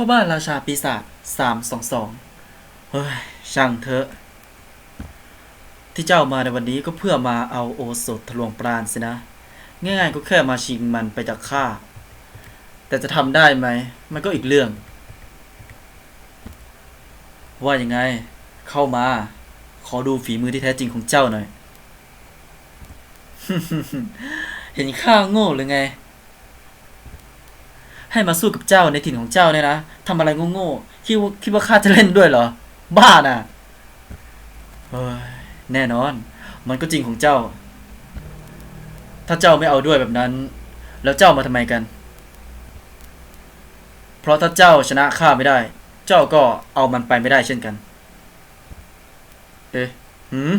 พ่อบ้านราชาปีศาจสามสองสองเฮ้ย ช่างเถอะ ที่เจ้ามาในวันนี้ก็เพื่อมาเอาโอสถทะลวงปราณสินะ ง่ายๆก็แค่มาชิงมันไปจากข้า แต่จะทำได้ไหม มันก็อีกเรื่อง ว่ายังไง เข้ามา ขอดูฝีมือที่แท้จริงของเจ้าหน่อย เห็นข้าโง่หรือไง ให้มาสู้กับเจ้าในถิ่นของเจ้าเนี่ยนะทำอะไรโง่ๆคิดว่าคิดว่าข้าจะเล่นด้วยเหรอ บ้าน่ะเฮ้ยแน่นอน มันก็จริงของเจ้า ถ้าเจ้าไม่เอาด้วยแบบนั้น แล้วเจ้ามาทำไมกัน เพราะถ้าเจ้าชนะข้าไม่ได้ เจ้าก็เอามันไปไม่ได้เช่นกัน เอ๊ะหืม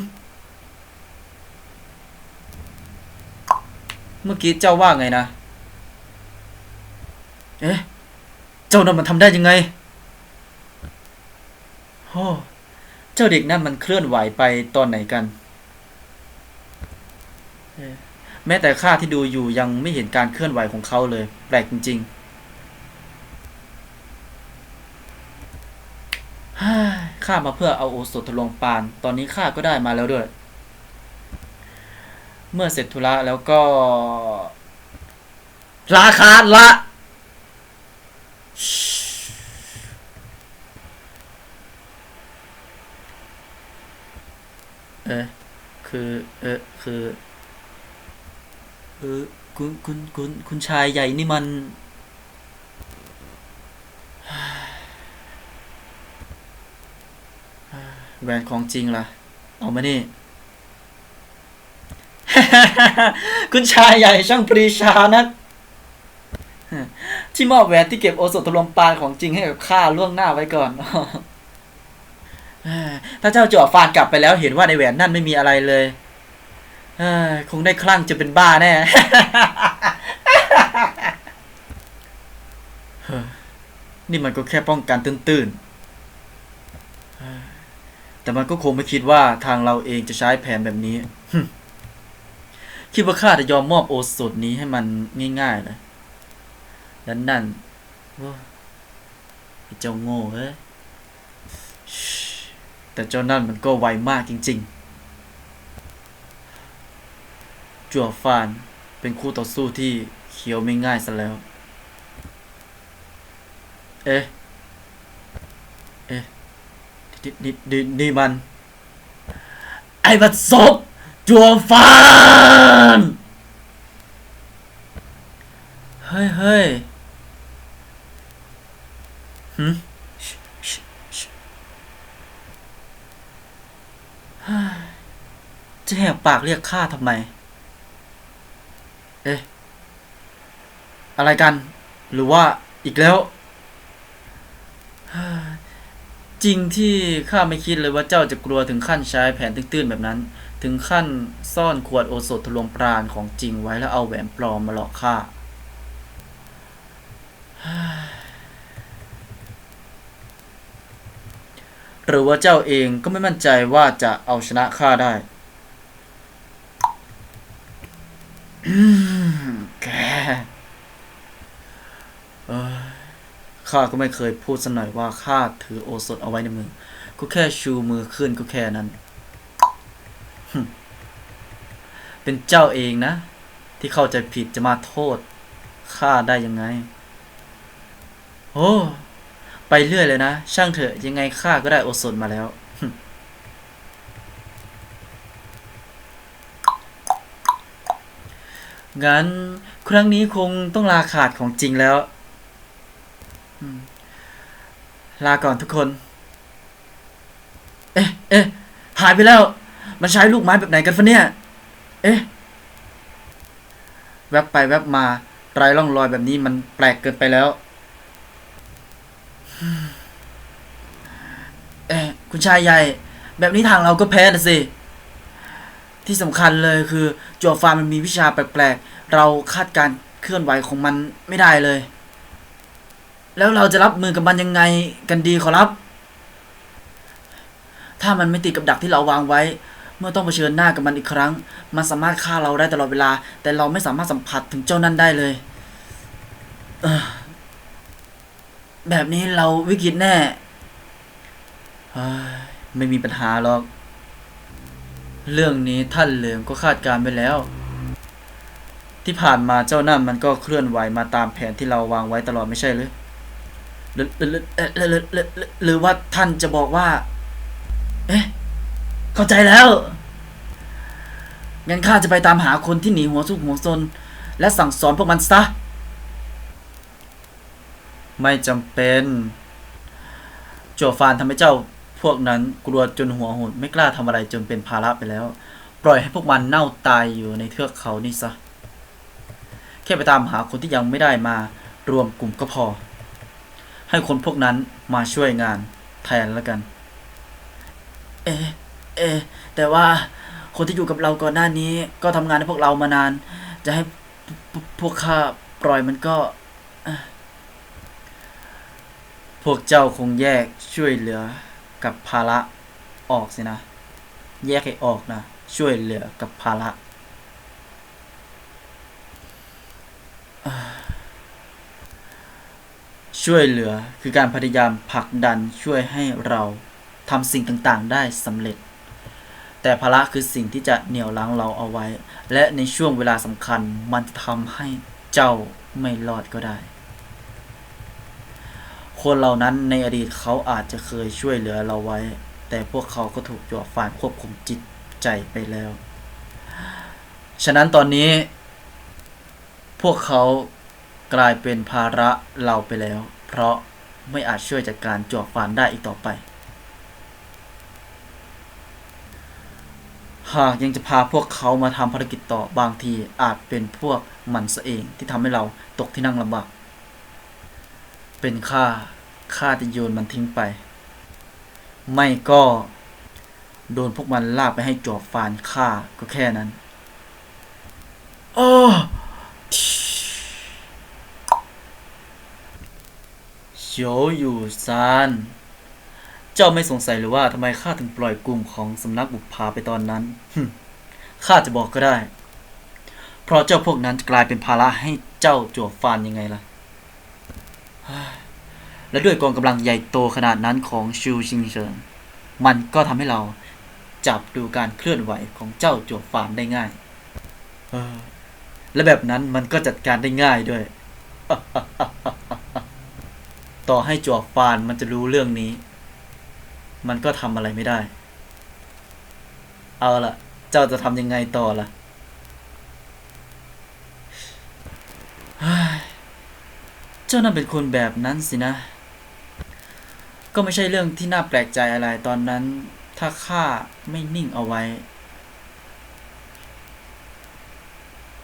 เมื่อกี้เจ้าว่าไงนะ เอ๊ะ เจ้านั่นมันทำได้ยังไงโอ้เจ้าเด็กนั่นมันเคลื่อนไหวไปตอนไหนกัน แม้แต่ข้าที่ดูอยู่ยังไม่เห็นการเคลื่อนไหวของเขาเลย แปลกจริงๆข้ามาเพื่อเอาโอสถทลวงปาน ตอนนี้ข้าก็ได้มาแล้วด้วย เมื่อเสร็จธุระแล้วก็ลาคาดละ เออคือ เออคือเออคุณคุณคุณคุณชายใหญ่นี่มัน แหวนของจริงล่ะ เอามานี่ คุณชายใหญ่ช่างปรีชานะ ที่มอบแหวนที่เก็บโอสถทะลวงปานของจริงให้กับข้าล่วงหน้าไว้ก่อนถ้าเจ้าจ่อฟานกลับไปแล้วเห็นว่าในแหวนนั่นไม่มีอะไรเลยเอคงได้คลั่งจะเป็นบ้าแน่นี่มันก็แค่ป้องกันตื้นๆ แต่มันก็คงไม่คิดว่าทางเราเองจะใช้แผนแบบนี้ คิดว่าข้าจะยอมมอบโอสถนี้ให้มันง่ายๆเลย แล้วนั่นโอ้ไอ้เจ้าโง่เฮ้ยชิแต่เจ้านั่นมันก็ไวมากจริง ๆ จั่วฟานเป็นคู่ต่อสู้ที่เคี้ยวไม่ง่ายซะแล้ว เอ๊ะ เอ๊ะนี่นี่นี่นี่มัน ไอ้บัดซบจัวฟาน เฮ้ยเฮ้ย หืมชิชิชิเฮ้ยจะแหกปากเรียกข้าทำไม เอ๊ะ อะไรกัน หรือว่าอีกแล้ว จริงที่ข้าไม่คิดเลยว่าเจ้าจะกลัวถึงขั้นใช้แผนตื้นๆแบบนั้น ถึงขั้นซ่อนขวดโอสถทะลวงปราณของจริงไว้แล้วเอาแหวนปลอมมาหลอกข้า หรือว่าเจ้าเองก็ไม่มั่นใจว่าจะเอาชนะข้าได้แกข้าก็ไม่เคยพูดสักหน่อยว่าข้าถือโอสถเอาไว้ในมือ ก็แค่ชูมือขึ้นก็แค่นั้น เป็นเจ้าเองนะ ที่เข้าใจผิดจะมาโทษข้าได้ยังไง โอ้ ไปเรื่อยเลยนะ ช่างเถอะยังไงข้าก็ได้อสถมาแล้ว งั้น ครั้งนี้คงต้องลาขาดของจริงแล้ว ลาก่อนทุกคน เอ๊ะ เอ๊ะ หายไปแล้ว มันใช้ลูกไม้แบบไหนกันฟะเนี่ย เอ๊ะ แวบไปแวบมาไรร่องรอยแบบนี้มันแปลกเกินไปแล้ว เอ๊ะคุณชายใหญ่ แบบนี้ทางเราก็แพ้นะสิ ที่สำคัญเลยคือจั่วฟาร์มมันมีวิชาแปลกๆ เราคาดการเคลื่อนไหวของมันไม่ได้เลย แล้วเราจะรับมือกับมันยังไงกันดีขอรับ ถ้ามันไม่ติดกับดักที่เราวางไว้ เมื่อต้องเผชิญหน้ากับมันอีกครั้ง มันสามารถฆ่าเราได้ตลอดเวลา แต่เราไม่สามารถสัมผัสถึงเจ้านั่นได้เลย เออ แบบนี้เราวิกฤตแน่ไม่มีปัญหาหรอก เรื่องนี้ท่านเลิมก็คาดการไปแล้ว ที่ผ่านมาเจ้านั่นมันก็เคลื่อนไหวมาตามแผนที่เราวางไว้ตลอดไม่ใช่หรือหรือหรือหรือว่าท่านจะบอกว่า เอ๊ะ เข้าใจแล้ว งั้นข้าจะไปตามหาคนที่หนีหัวซุกหัวซนและสั่งสอนพวกมันซะ ไม่จำเป็นโจฟานทำให้เจ้าพวกนั้นกลัวจนหัวหดไม่กล้าทำอะไรจนเป็นภาระไปแล้ว ปล่อยให้พวกมันเน่าตายอยู่ในเทือกเขานี่ซะแค่ไปตามหาคนที่ยังไม่ได้มารวมกลุ่มก็พอ ให้คนพวกนั้นมาช่วยงานแทนแล้วกัน เอเอแต่ว่าคนที่อยู่กับเราก่อนหน้านี้ ก็ทำงานให้พวกเรามานาน จะให้พวกข้าปล่อยมันก็ พวกเจ้าคงแยกช่วยเหลือกับภาระออกสินะ แยกให้ออกนะ ช่วยเหลือกับภาระช่วยเหลือคือการพยายามผลักดันช่วยให้เราทำสิ่งต่างๆ ได้สำเร็จ แต่ภาระคือสิ่งที่จะเหนี่ยวรั้งเราเอาไว้ และในช่วงเวลาสำคัญมันจะทำให้เจ้าไม่รอดก็ได้ คนเหล่านั้นในอดีตเขาอาจจะเคยช่วยเหลือเราไว้ แต่พวกเขาก็ถูกจวบฝ่ายควบคุมจิตใจไปแล้ว ฉะนั้นตอนนี้ พวกเขากลายเป็นภาระเราไปแล้ว เพราะไม่อาจช่วยจัดการจวบฟานได้อีกต่อไป หากยังจะพาพวกเขามาทำภารกิจต่อบางทีอาจเป็นพวกมันซะเองที่ทำให้เราตกที่นั่งลำบาก เป็นข้าข้าจะโยนมันทิ้งไป ไม่ก็ โดนพวกมันลากไปให้จอบฟานฆ่าก็แค่นั้นโอ้เฉียวอยู่ซาน เจ้าไม่สงสัยหรือว่าทำไมข้าถึงปล่อยกลุ่มของสำนักบุปผาไปตอนนั้นหึข้าจะบอกก็ได้ เพราะเจ้าพวกนั้นจะกลายเป็นภาระให้เจ้าจวบฟานยังไงล่ะ และด้วยกองกำลังใหญ่โตขนาดนั้นของชูชิงเฉินมันก็ทำให้เราจับดูการเคลื่อนไหวของเจ้าจวบฟานได้ง่าย และแบบนั้นมันก็จัดการได้ง่ายด้วย ต่อให้จวบฟานมันจะรู้เรื่องนี้ มันก็ทำอะไรไม่ได้ เอาล่ะ เจ้าจะทำยังไงต่อล่ะเฮ้ย เจ้านั่นเป็นคนแบบนั้นสินะ ก็ไม่ใช่เรื่องที่น่าแปลกใจอะไรตอนนั้น ถ้าข้าไม่นิ่งเอาไว้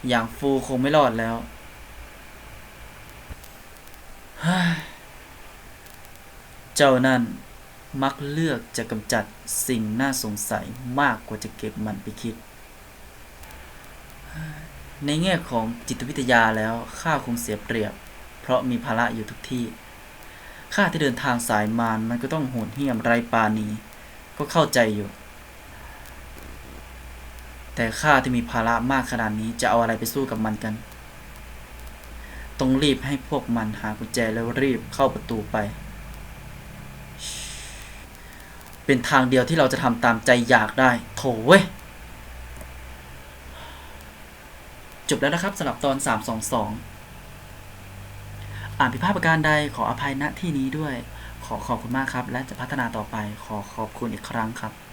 อย่างฟูคงไม่รอดแล้วเฮ้ยเจ้านั่นมักเลือกจะกำจัดสิ่งน่าสงสัยมากกว่าจะเก็บมันไปคิด ในแง่ของจิตวิทยาแล้วข้าคงเสียเปรียบ เพราะมีภาระอยู่ทุกที่ ข้าที่เดินทางสายมารมันก็ต้องโหดเหี้ยมไรปาณีก็เข้าใจอยู่ แต่ข้าที่มีภาระมากขนาดนี้จะเอาอะไรไปสู้กับมันกัน ต้องรีบให้พวกมันหากุญแจแล้วรีบเข้าประตูไป เป็นทางเดียวที่เราจะทำตามใจอยากได้ โถเว้ยจบแล้วนะครับสำหรับตอน 322 อ่านผิดพลาดประการใดขออภัยณที่นี้ด้วย ขอขอบคุณมากครับ และจะพัฒนาต่อไปขอขอบคุณอีกครั้งครับ